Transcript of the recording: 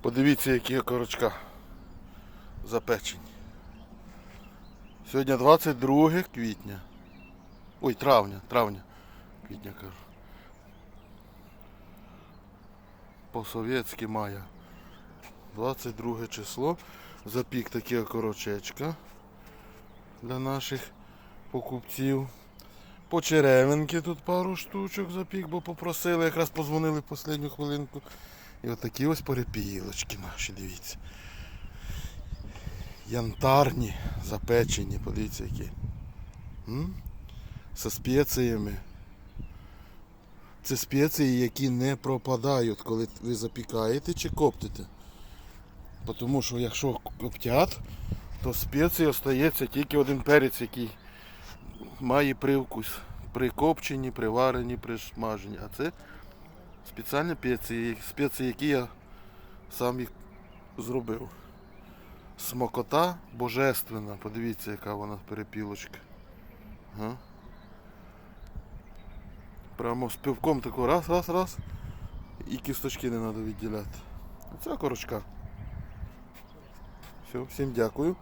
Подивіться, які окорочка запечені. Сьогодні 22 квітня. Ой, травня, травня. Квітня кажу. По-совєтськи мая. 22 число. Запік такі окорочечка для наших покупців. По Почеревинки тут пару штучок запік, бо попросили, якраз позвонили в останню хвилинку. І отакі ось перепілочки наші, дивіться. Янтарні, запечені, подивіться які. М? Зі спеціями. Це спеції, які не пропадають, коли ви запікаєте чи коптите. Тому що якщо коптять, то спеції остається тільки один перець, який має привкус при копченні, при варенні, при смаженні. А це спеціальні спеції, спеції, які я сам їх зробив. Смокота божественна. Подивіться, яка вона перепілочка. Га? Прямо з пивком тако раз, раз, раз. І кісточки не треба відділяти. Оце корочка. Все, всім дякую.